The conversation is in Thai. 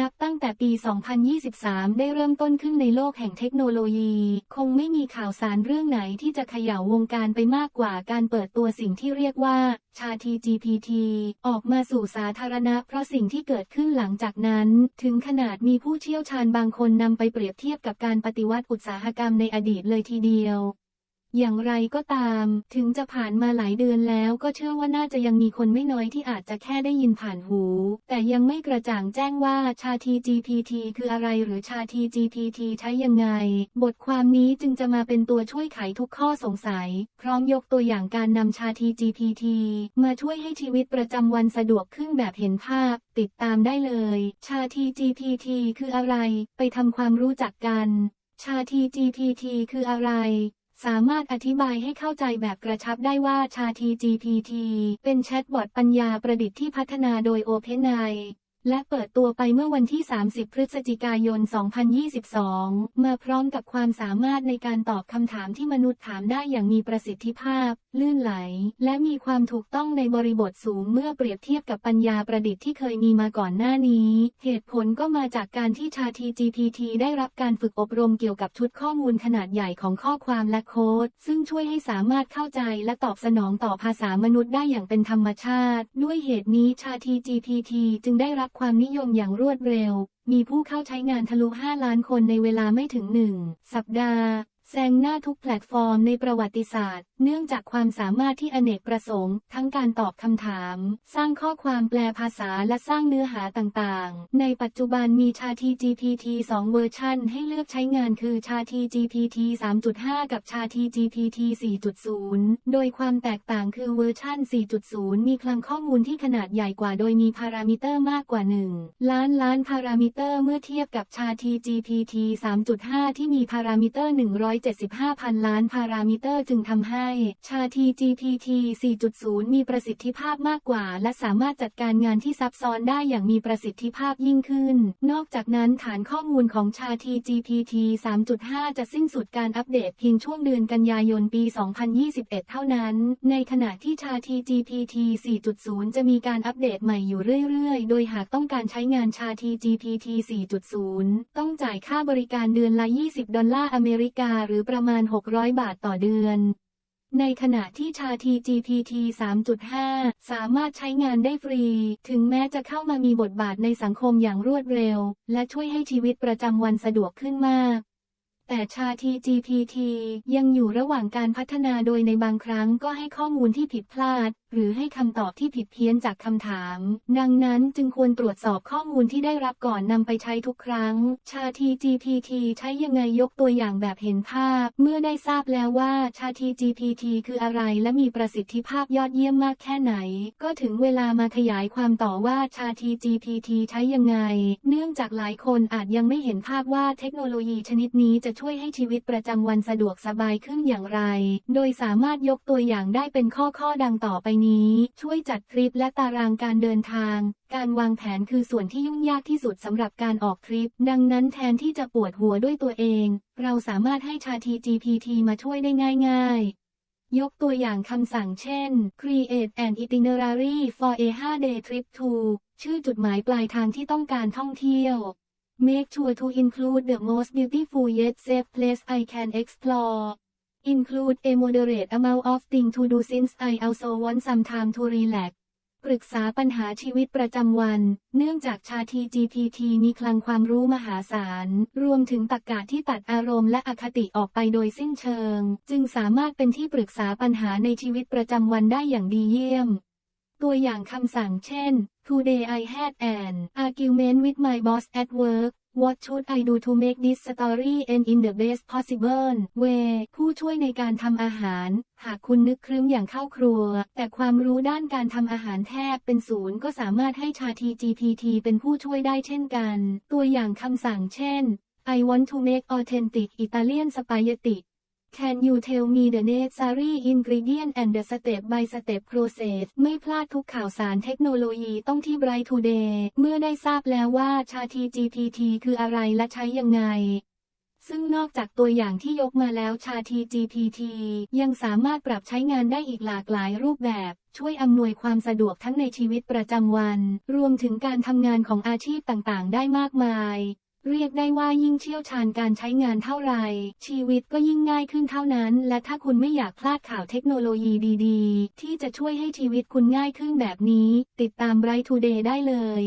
นับตั้งแต่ปี 2023 ได้เริ่มต้นขึ้นในโลกแห่งเทคโนโลยี คงไม่มีข่าวสารเรื่องไหนที่จะเขย่าวงการไปมากกว่าการเปิดตัวสิ่งที่เรียกว่า ชาที GPT ออกมาสู่สาธารณะ เพราะสิ่งที่เกิดขึ้นหลังจากนั้น ถึงขนาดมีผู้เชี่ยวชาญบางคนนำไปเปรียบเทียบกับการปฏิวัติอุตสาหกรรมในอดีตเลยทีเดียว อย่างไรก็ตาม ถึงจะผ่านมาหลายเดือนแล้วก็เชื่อว่าน่าจะยังมีคนไม่น้อยที่อาจจะแค่ได้ยินผ่านหู แต่ยังไม่กระจ่างแจ้งว่าชาที GPT คืออะไรหรือชาที GPT ใช้ยังไง บทความนี้จึงจะมาเป็นตัวช่วยไขทุกข้อสงสัย พร้อมยกตัวอย่างการนำชาที GPT มาช่วยให้ชีวิตประจำวันสะดวกขึ้นแบบเห็นภาพ ติดตามได้เลย ชาที GPT คืออะไร ไปทำความรู้จักกัน ชาที GPT คืออะไร สามารถอธิบายให้เข้าใจแบบกระชับได้ว่าชาที GPT เป็นแชทบอทปัญญาประดิษฐ์ที่พัฒนาโดย OpenAI และเปิดตัวไปเมื่อวันที่ 30 พฤศจิกายน 2022 มาพร้อมกับความสามารถในการตอบคำถามที่มนุษย์ถามได้อย่างมีประสิทธิภาพ ลื่นไหล และมีความถูกต้องในบริบทสูงเมื่อเปรียบเทียบกับปัญญาประดิษฐ์ที่เคยมีมาก่อนหน้านี้ เหตุผลก็มาจากการที่ชาที GPT ได้รับการฝึกอบรมเกี่ยวกับชุดข้อมูลขนาดใหญ่ของข้อความและโค้ด ซึ่งช่วยให้สามารถเข้าใจและตอบสนองต่อภาษามนุษย์ได้อย่างเป็นธรรมชาติ ด้วยเหตุนี้ชาที GPT จึงได้รับความนิยมอย่างรวดเร็ว มีผู้เข้าใช้งานทะลุ 5 ล้านคนในเวลาไม่ถึง 1 สัปดาห์ แซงหน้าทุกแพลตฟอร์มในประวัติศาสตร์ เนื่องจากความสามารถที่อเนกประสงค์ ทั้งการตอบคำถาม สร้างข้อความแปลภาษาและสร้างเนื้อหาต่างๆ ในปัจจุบันมีชาที GPT 2 เวอร์ชันให้เลือกใช้งานคือชาที GPT 3.5 กับชาที GPT 4.0 โดยความแตกต่างคือเวอร์ชัน4.0 มีคลังข้อมูลที่ขนาดใหญ่กว่าโดยมีพารามิเตอร์มากกว่า 1 ล้านล้านพารามิเตอร์เมื่อเทียบกับชาที GPT 3.5 ที่มีพารามิเตอร์175 พันล้านพารามิเตอร์จึงทำให้ ชาที GPT 4.0 มีประสิทธิภาพมากกว่า และสามารถจัดการงานที่ซับซ้อนได้อย่างมีประสิทธิภาพยิ่งขึ้น นอกจากนั้นฐานข้อมูลของชาที GPT 3.5 จะสิ้นสุดการอัปเดตเพียงช่วงเดือนกันยายนปี 2021 เท่านั้น ในขณะที่ชาที GPT 4.0 จะมีการอัปเดตใหม่อยู่เรื่อยๆ โดยหากต้องการใช้งานชาที GPT 4.0 ต้องจ่ายค่าบริการเดือนละ 20 ดอลลาร์อเมริกาหรือประมาณ 600 บาทต่อเดือน ในขณะที่ชาที GPT 3.5 สามารถใช้งานได้ฟรี ถึงแม้จะเข้ามามีบทบาทในสังคมอย่างรวดเร็ว และช่วยให้ชีวิตประจำวันสะดวกขึ้นมากแต่ชาที GPT ยังอยู่ระหว่างการพัฒนาโดยในบางครั้งก็ให้ข้อมูลที่ผิดพลาด หรือให้คำตอบที่ผิดเพี้ยนจากคำถาม ดังนั้นจึงควรตรวจสอบข้อมูลที่ได้รับก่อนนำไปใช้ทุกครั้ง ชาที GPT ใช้ยังไงยกตัวอย่างแบบเห็นภาพ เมื่อได้ทราบแล้วว่าชาที GPT คืออะไรและมีประสิทธิภาพยอดเยี่ยมมากแค่ไหน ก็ถึงเวลามาขยายความต่อว่าชาที GPT ใช้ยังไง เนื่องจากหลายคนอาจยังไม่เห็นภาพว่าเทคโนโลยีชนิดนี้จะช่วยให้ชีวิตประจำวันสะดวกสบายขึ้นอย่างไร โดยสามารถยกตัวอย่างได้เป็นข้อข้อดังต่อไปนี้ช่วยจัดทริปและตารางการเดินทาง การวางแผนคือส่วนที่ยุ่งยากที่สุดสำหรับการออกทริป ดังนั้นแทนที่จะปวดหัวด้วยตัวเอง เราสามารถให้ชาที GPT มาช่วยได้ง่าย ๆยกตัวอย่างคำสั่งเช่น create an itinerary for a 5-day trip to ชื่อจุดหมายปลายทางที่ต้องการท่องเที่ยว Make sure to include the most beautiful yet safe place I can explore. Include a moderate amount of things to do since I also want some time to relax. ปรึกษาปัญหาชีวิตประจำวัน เนื่องจากชาที GPT มีคลังความรู้มหาศาล รวมถึงตรรกะที่ตัดอารมณ์และอคติออกไปโดยสิ้นเชิง จึงสามารถเป็นที่ปรึกษาปัญหาในชีวิตประจำวันได้อย่างดีเยี่ยม ตัวอย่างคำสั่งเช่น Today I had an argument with my boss at work. What should I do to make this story end in the best possible way ผู้ช่วยในการทำอาหาร หากคุณนึกครึ้มอย่างเข้าครัว แต่ความรู้ด้านการทำอาหารแทบเป็นศูนย์ก็สามารถให้ชาที GPT เป็นผู้ช่วยได้เช่นกัน ตัวอย่างคำสั่งเช่น I want to make authentic Italian spaghetti Can you tell me the necessary ingredient and the step by step process ไม่พลาดทุกข่าวสารเทคโนโลยีต้องที่ Bright Today เมื่อได้ทราบแล้วว่าชาที GPT คืออะไรและใช้ยังไง ซึ่งนอกจากตัวอย่างที่ยกมาแล้วชาที GPT ยังสามารถปรับใช้งานได้อีกหลากหลายรูปแบบช่วยอำนวยความสะดวกทั้งในชีวิตประจำวัน รวมถึงการทำงานของอาชีพต่างๆ ได้มากมาย เรียกได้ว่ายิ่งเชี่ยวชาญการใช้งานเท่าไหร่ชีวิตก็ยิ่งง่ายขึ้นเท่านั้น และถ้าคุณไม่อยากพลาดข่าวเทคโนโลยีดีๆ ที่จะช่วยให้ชีวิตคุณง่ายขึ้นแบบนี้ ติดตาม Bright Today ได้เลย